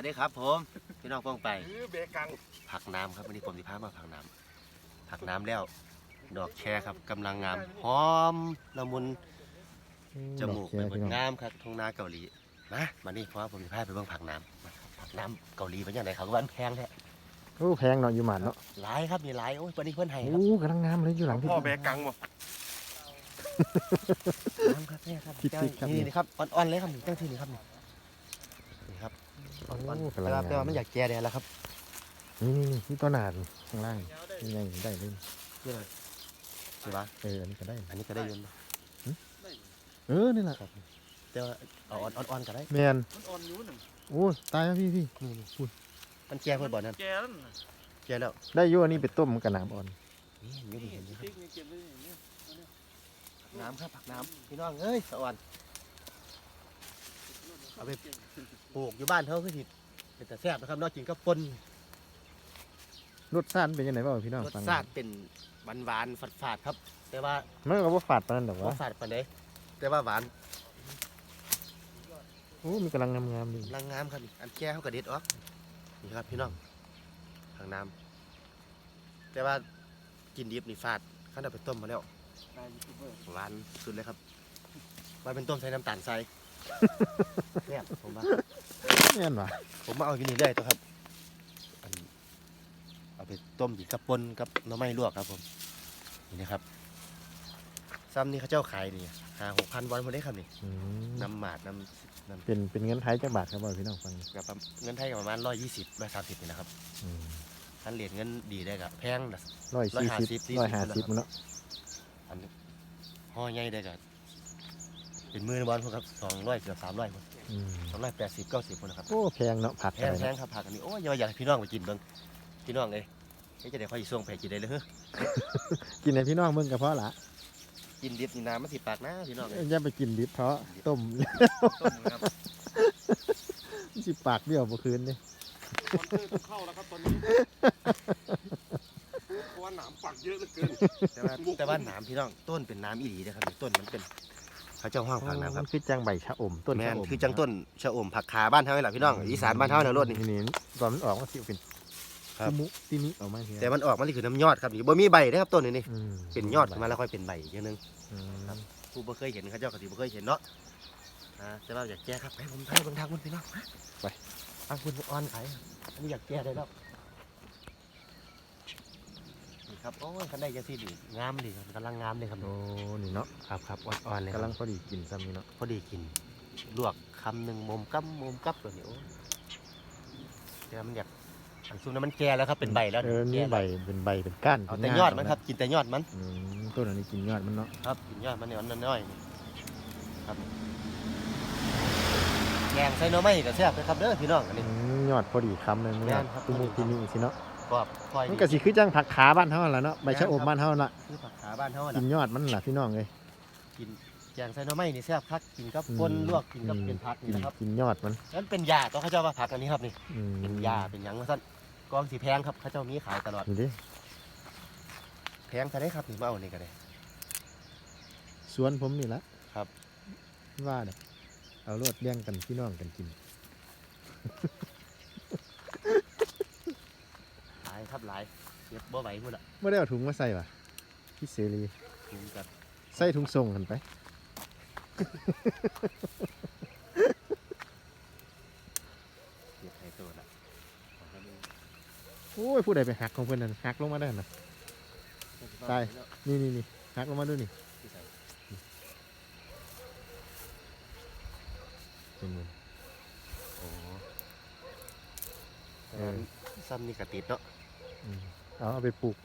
วัสดีครับผมพี่น้องป้องไปหรือเบกังผักน้ำครับวันนี้ผมสิพามาผักน้ำผักน้ำแล้ว ดอกแครครับกำลังงามหอมละมุนจมูกไปหมดงามครับทงนาเกาหลีมามานี่เพราะว่าผมสิพาไปเบิ่งผักน้ำมาผักน้ำเกาหลีเป็นยังไงครับวันแพงแท้โอ้แพงเนาะอยู่หมันเนาะหลายครับมีหลายโอ้ยวันนี้เพิ่นให้ครับโอ้กำลังงามเลยอยู่หลังพี่พ่อเบกังบ่น้ำครับเนี่ยครับผิดเจ้าๆครับนี่นี่ครับอ่อนๆเลยครับนี่ตั้งที่นี่ครับนี่นี่ครับ อ่อนๆโอ้แต่กำลังว่าแต่งาว่ามมันอยากแก่แล้วครับนี่นี่นี่ตัวหนาดข้างล่างนี่ไงได้เลยนี่เลยใช่ปะเอออันนี้ก็ได้ อันนี้ก็ได้อยืนเออนี่แหละครับแต่ว่าเอาอ่อนๆก็ได้แมนมันอ่อนอยู่นั่นโอ้ตายแล้วพี่พี่นี่นี่พูดมันแก่เพื่อนบ่อนั่นแกนั่นน่ะแก่แล้วได้อยู่อันนี้ไปต้มกับน้ำอ่อนนี่เห็นอยู่นี่เห็นอยู่ครับติ๊กนี่เก็บไว้อย่างนี้น้ำครับผักน้ำพี่น้องเอ้ยสะอ่อน เอาไปปลูกอยู่บ้านเขาคือสิเป็นแต่แซ่บนะครับเนอกกินก็ปนรสชาติเป็นยังไงบ้างพี่น้องรสฟังชาติเป็นหวานหวานๆฝาดฝาดๆครับ แต่ว่ามันก็บ่ฝาดปานนั้นดอกบ่วะฝาดปานใดแต่ว่าหวานโอ้มีกำลังงามๆดีลังงามครับนี่อันแก่เขากระเด็ดออกนี่ครับพี่น้องผักน้ำแต่ว่ากินดิบนี่ฝาดขั้นเอาไปต้มมาแล้วตายยูทูบเบอร์หวานสุดเลยครับมันเป็นต้มใส่น้ำตาลใส่ เนี่ยผมว่าแม่นว่ะผมมาเอาอยู่นี่เรื่อยตัวครับอันเอาไปต้มกินกับปนกับหน่อไม้ลวกครับผมนี่นะครับซ้ำนี่เขาเจ้าขายนี่หาหกพันวันพอได้ครับนี่อืมน้ำหมาดน้ำน้เป็นเป็นเงินไทยจักบาทครับบ่พี่น้องฟังำกับเงินไทยกับประมาณร้อยยี่สิบร้อยสามสิบนี่นะครับอืมท่านเหรียญเงินดีได้กับแพงนะ ร้อยสี่สิบ150ร้อยห้าสิบ40 เนาะอันนี้ห่อใหญ่ได้กับ เป็นมือบอลพวกครับสองร้อยเกือบสามร้อยอืมสองร้อยแปดสิบเก้าสิบคนนะครับโอ้แพงเนาะผักแพอะงไรแพงเนาะครับผักอันนี้โอ้ยอย่าอยากให้พี่น้องไปกินเบิ่งพี่น้องเลยเฮ้ยจะได้ค่อยส่งไปกินได้เลยเฮ้ยกินให้พี่น้องเบิ่งก็พอละกินดิบนี่น้ำมันสิปากนะพี่น้องเลยอย่าไปกินดิบเพราะต้ม ต้มนะครับ สิปากเบี้ยวบ่คืนนี่คอนเตอร์ต้องเข้าแล้วครับตอนนี้ เพราะว่าหนามปักเยอะเหลือเกิน แต่ว่าแต่ว่าน้ำพี่น้องต้นเป็นน้ำอีหลีนะครับต้นมันเป็น เขาเจ้าห้องผักน้ำครับมันคือจังใบชะอมต้นแม่ชะนอมคือจังต้นชะอมผักขาบ้านเท่าไหร่พี่น้องอีสานบ้านเท่าเนี่ยรถนี่ นี่ตอนมันออกมันสิเป็นครับ มุที่นี่ออกมาเทีแต่มันออกมันนี่คือน้ำยอดครับนี่บ่มีใบนะครับต้นนี้นี่อืมเป็นยอดขึ้นมาแล้วค่อยเป็นใบอีกอย่างหนึง อืมครับ ผู้บ่เคยเห็นเขาเจ้าก็สิบ่เคยเห็นเนาะอ่าแต่ว่าอยากแก้ครับให้ผมทายเบิ่งทางคุณพี่น้องมาไปทางคุณอ่อนขายอันนี้อยากแก้ได้แล้ว นี่ครับโอ้ยคันได้จังซี่ดีงามดีครับกำลังงามเลยครับโอ้นี่เนาะครับครับอ่อนๆเลยคกำรัลับงพอดีกินซ้ำนี่เนาะพอดีกิน ลวกคำหนึ่งมุมกั๊บมุมกั๊บตัวนี้โอ้ยเดี๋ยวมันอยากอันซุปนั้นมันแก่แล้วครับเป็นใบแล้วเออนี่แก่ใบแล้วเป็นใบเป็นก้านเอาเป็แต่นยอดมันครับกินแต่ยอดมันอืมต้นอันนี้กินยอดมันเนาะครับกินยอดมันเนี่ยอันน้อยๆนี่ครับแกงใส่หน่อไม้ก็แซ่บเลยครับเด้อพี่น้องอันอืนี้มยอดพอดีคำเลยมันแม่นครับ ตุ้มุที่นี่สิเนาะ กรอบคอยมันก็สิคือจังผักขาบ้านเฮาล่ะเนาะใบชะอมบ้านเฮาล่ะคือผักขาบ้านเฮากิน่ะนยอดมันล่ะพี่น้องเอ้ยกินแกงใส่หน่อไม้นี่แซ่บคักกินกับอืมปนลวกกินกับอืมเป็นผักกินี่นนะครับกินยอดมันนั่นเป็นยาตัวเขาเจ้าว่าผักอันนี้ครับนี่อืมเป็นยาเป็นหยังว่าซั่นกองสีแพงครับเขาเจ้ามีขายตลอดนี่เด้แพงเท่าไดครับนี่มาเอานี่ก็ได้ สวนผมนี่ละครับ ว่าเด้อเอารวดเลี้ยงกันพี่น้องกันกิน หลายครับหลาย เก็บบ่ไหวพุ่นอะไม่ได้เอาถุงมาใส่ป่ะพี่เสรีกินกับใส่ถุงส่งกันไป เก็บให้ตัวละเอาครับโอ้ยผู้ใดไปหักของเพื่อนนั่นหักลงมาได้น่ะตาย นี่นี่นี่หักลงมาด้วยนี่เป็นไงโอ้เออ ซ้ำนี่กระติดเนาะ อืม เอาเอาไปปลูก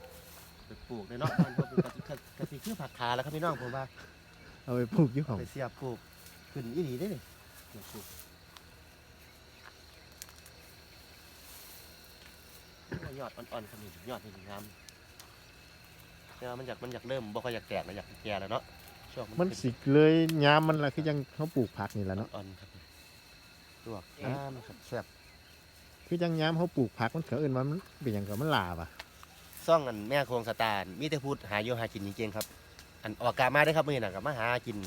ไปปลูกในเนาะมันก็เป็นกระติดกระติดคือผักขาแล้วครับพี่น้องผมว่าเอาไปปลูกอยี่ห้องไปเสียบปลูกขึ้นอีหลีได้นี่เสียบปลูกยอดอ่อนๆครับนี่ยอดนี่งามแต่ว่ามันอยากมันอยากเริ่มบ่ค่อยอยากแตกแล้วอยากแก่แล้วเนาะช่วงมันสิเลยยามมันละคือยังเขาปลูกผักนี่แหละเนาะอ่อนๆครับลวกน้ำครับแซ่บคือยังยามเขาปลูกผักมันเขาเอิ้นว่ามันเป็นอย่างกับมันลาบอะ ซ่องอันแม่โครงสตาร์มีแต่พูดหาอยู่หากินจริงๆครับ อันออกกามาได้ครับมื้อนี้น่ะกับมาหากิน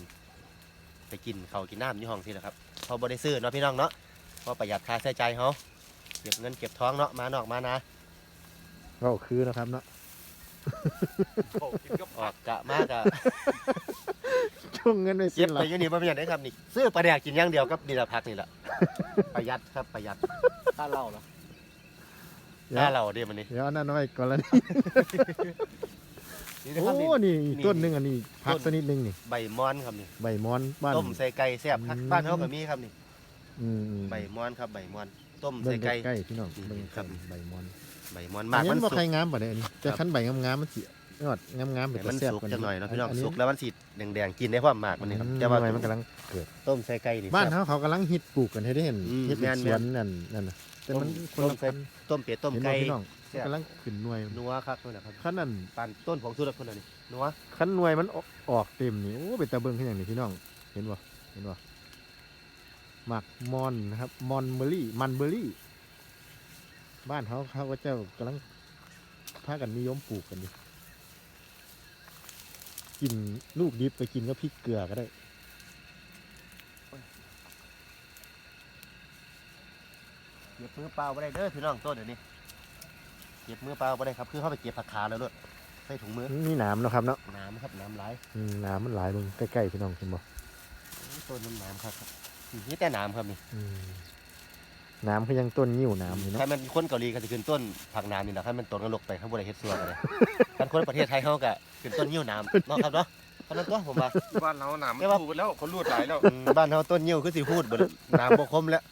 ไปกินเขาวกินน้ำอยู่ห้องสิแหละครับเพอบริซื้อเนาะพี่น้องเนาะเพอประหยัดค่าใช้จ่ายเขาเก็บเงินเก็บท้องเนาะมานอกมานะ ก็คือนะครับเนาะโอ้กินกับออกกะมากะ ช่วงเงินไปเก็สิ้บนไปละอยู่นี่บ่เป็นอย่างไรครับนี่ซื้อปลาแดกกินอย่างเดียวกับนี่ละพักนี่แหละประหยัดครับประหยัดข้าเหล้าเหรอ เดี๋ยถ้าวเราเดี๋ยวมันนี่เดี๋ยวเอานั่นเอาไว้ก่อนละนี่นี่นะครับนี่โอ้ นี่อีกนี่ต้นหนึงอันนี้พักสักนิดนึงนี่ใบมอนครับนี่ใบมอนบ้าน ต้มใส่ไก่แซ่บคักอืม บ้านเขาก็มีครับนี่อืมอืมใบมอนครับใบมอน ต้มเบิ่ใส่งไก่ ใกล้ๆพี่น้องอืมเบิ่งครับใบมอนใบมอนอัมากนนี้มัมันนบ่สุใครกงามป่ะเนี่ยอันนี้แต่ครับ คันใบงามๆมันสิยอดงามๆเป็นมันตาแซ่บสุกกว่าจังหน่อยเนาะพี่น้องอัสุกแล้วมันสีแดงๆกินได้พร้อมมากมันนี่ครับแต่ว่าทำไมมันกำลัง ต้มใส่ไก่นี่บ้านแซ่บเขาเขากำลังฮิตปลูกกันให้ได้เห็นอืมเฮ็ดเป็นแม่นสวนนั่นนั่นน่ะ แต่มันต้มคนละต้มใส่พันธุ์ต้มเป็ดต้มเห็นบ่ไก่พี่น้องแซ่บกำลังขึ้นหน่วยนัวครับนั่นแหละครับขั้นนั้นปานต้นของสุรพลนี่นัวขั้นหน่วยมันออกออกเต็มนี่โอ้เป็นตาเบิ่งขึ้นอย่างนี้พี่น้อง เห็นบ่เห็นบ่หมักมอนนะครับมอนเบอร์รี่มันเบอร์รี่ บ้านเขาเขาก็เจ้ากำลังพากันนิยมปลูกกันดิกินลูกดิบไปกินก็พริกเกลือก็ได้ เก็บ มือเปล่าบ่ได้เด้อพี่น้องต้นเดี๋ยวนี้เก็บมือเปล่าบ่ได้ครับคือเข้าไปเก็บผักขาแล้วด้วยใส่ถุงมือนี่หนามเนาะครับเนาะน้ำครับน้ำไหลายอืมหนามมันหลายเบิ่งใกล้ๆพี่น้องเห็นบ่ต้นน้ำน้ำครับนี่แต่น้ำครับนี่อืมหนามคือยังต้นยิ้วหนามอยู่เนาะ ถ้ามันคนเกาหลีก็จะขึ้นต้นผักน้ำนี่แหละถ้ามันต้นกระลกไปข้างบนเฮ็ดซัวกันเลยถ้าคนประเทศไทยเขาก็ขึ้นต้นยิ้วน้ำเนาะครับเนาะเพราะนั้นตัวผมว่า บ้านเราหนามมันแค่ว่า ถูกไปแล้วเขาลูดหลายแล้ว อืมบ้านเขาต้นยิ้วคือสิพูดเบิดน้ำบ่คมแล้ว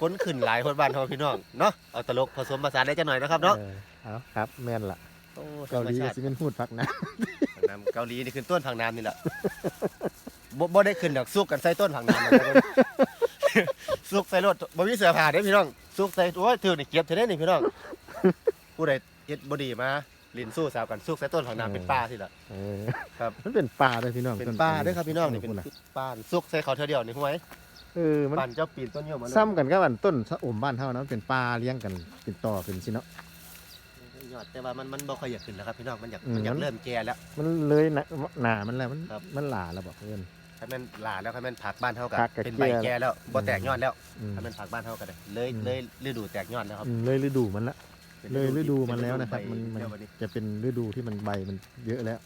คนขึ้นหลายคนบ้านเขาพี่น้องเนาะเอาตลกผสมผสานได้จังหน่อยนะครับเนาะออเอาครับแม่นล่ะโอ้ธรเการมหลีชาก็ติสิเป็นพูดพักนะผักน้ำเกาหลีนี่ขึ้นต้นผักน้ำนี่แหละบ่บ่ได้ขึ้นดอกซุกกันใส่ต้นผักน้ำนะซุกใส่รถบ่มีเสื้อผ้าเด้อพี่น้องซุกใส่โอ้ยถือนี่เก็บเท่านี้นี่พี่น้องผู้ใดเฮ็ดบ่ดีมาลินสู้สาวกันซุกใส่ต้นผักน้ำเป็นป่าสิล่ะ เออครับ มันเป็นป่าเลยพี่น้องเป็นต้ป่าเด้อครับพี่น้องนี่เป็นะป่าซุกใส่เขาเท่าเดียวนี่ห้วย เออมันป่านเจ้าปีนต้นเหี่ยวมาเลยซ้ำกันกับอันต้นสะอมบ้านเฮานะมันเป็นป่าเลี้ยงกันเป็นต่อเป็นสิเนาะ ยอดแต่ว่ามันมันบ่ค่อยอยากขึ้นแล้วครับพี่น้องมันอยากอืม มันอยากมันเริ่มแก่แล้ว มันเลยหนาหนามันแล้วมันครับ มันหลาแล้วบอกเพื่อน ถ้าแม่นหลาแล้วถ้าแม่นผักบ้านเฮาก็ผักก็เป็นใบแก่แก่แล้วบ่แตกยอดแล้วอืมถ้าแม่นผักบ้านเฮาก็ได้เลยอืม เลยฤดูแตกยอดแล้วครับอืมเลยฤดูมันละ ป็นเลยฤดูที่มันแล้วนะครับเป็มันมันเดี๋ยววันนี้จะเป็นฤดูที่มันใบมันเยอะแล้ว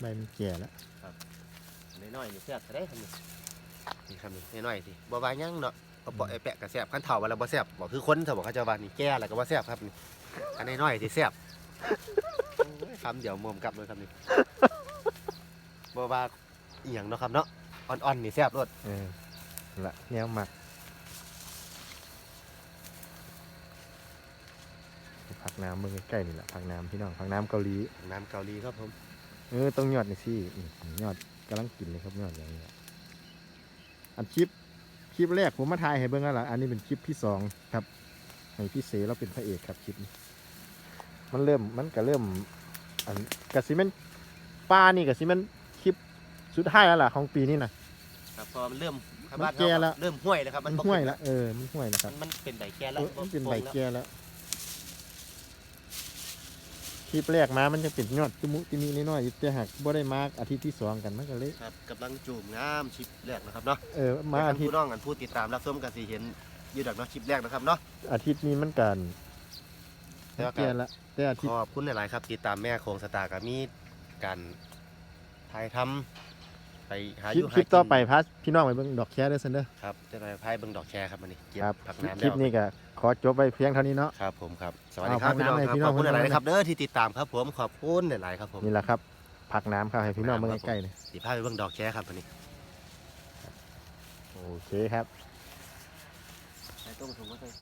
ใบมันแก่แล้ว น้อยๆนี่แซ่บจะได้ครับนี่นี่ครับนี่น้อยๆสิบ่ว่าหยังเนาะเอาเปาะไอ้แปะก็แซ่บคันเฒ่าว่าแล้วบ่แซ่บบ่คือคนถ้าบอกเขาเจ้าว่านี่แก่แล้วก็บ่แซ่บครับนี่อันน้อยๆสิแซ่บโอ้ยคำเดียวมุมกลับเลยครับนี่บ่ว่าอีหยังเนาะครับเนาะอ่อนๆนี่แซ่บรสเออนั่นละแนวหมักผักน้ำเมืองใกล้ๆนี่แหละผักน้ำพี่น้องผักน้ำเกาหลี น้ำเกาหลีครับผม เออต้องยอดนี่สิอืมยอด กำลังกินเลยครับยอดอย่างนี้อันคลิปคลิปแรกผมมาถ่ายให้เบิ่งแล้วล่ะอันนี้เป็นคลิปที่สองครับให้พี่เสเราเป็นพระเอกครับคลิปนี้มันเริ่มมันก็เริ่ม อันกะสิแมันป้านี่กะสิแมันคลิปสุดท้ายแล้วล่ะของปีนี้นะครับพอมันเริ่มมันบ้านแก่เฮาแล้ว เริ่มห้วยแล้วครับมันบ่ห่วยขึ้ละเออมันห่วยแล้วคมัรับนมันเป็นใบแก่เอแล้วอมันเป็นใบแล้วแก่แล้ว คลิปแรกมามันจะเป็นยอดจมุจิมีน้อยๆอยู่แต่หากบ่ได้มาอาทิตย์ที่สองกันมันก็เลยครับกำลังจูบงามชิปแรกนะครับเนาะเออมามาอาทิตผู้ย์น้องกันผู้ติดตามรับชมกันสิเห็นอยืดดอกเนาะคลิปแรกนะครับเนาะอาทิตย์นี้มันกันแต่ว่าก็แก่ละแต่อาทิตขย์อบคุณหลายๆครับ ติดตามแม่โคงสตาร์กับมีการถ่ายทำ ไปหาอคลิปยู่คหาลิปกินต่อไปพาพี่น้องไปเบิ่งดอกแคร์เด้อซันเด้อ ครับจะไปพายเบิ่งดอกแชร์ครับมันนี่เก็บครับ ผักน้ำคลิแล้ปวนี้ก็ขอจบไปเพียงเท่านี้เนาะ ครับผมครับสวัสดีครับเอาพี่น้องผักน้ำให้ครับพี่น้ขอองบคุณหลายๆครับเด้อที่ติดตามครับผมขอบคุณหลายๆครับผม นี่แหละครับผักน้ำครับให้พี่น้องเบิ่งใกล้ๆเลยสิพาไปเบิ่งดอกแชร์ครับมันนี่โอเคครับใส่ต้มถุงก็ใส่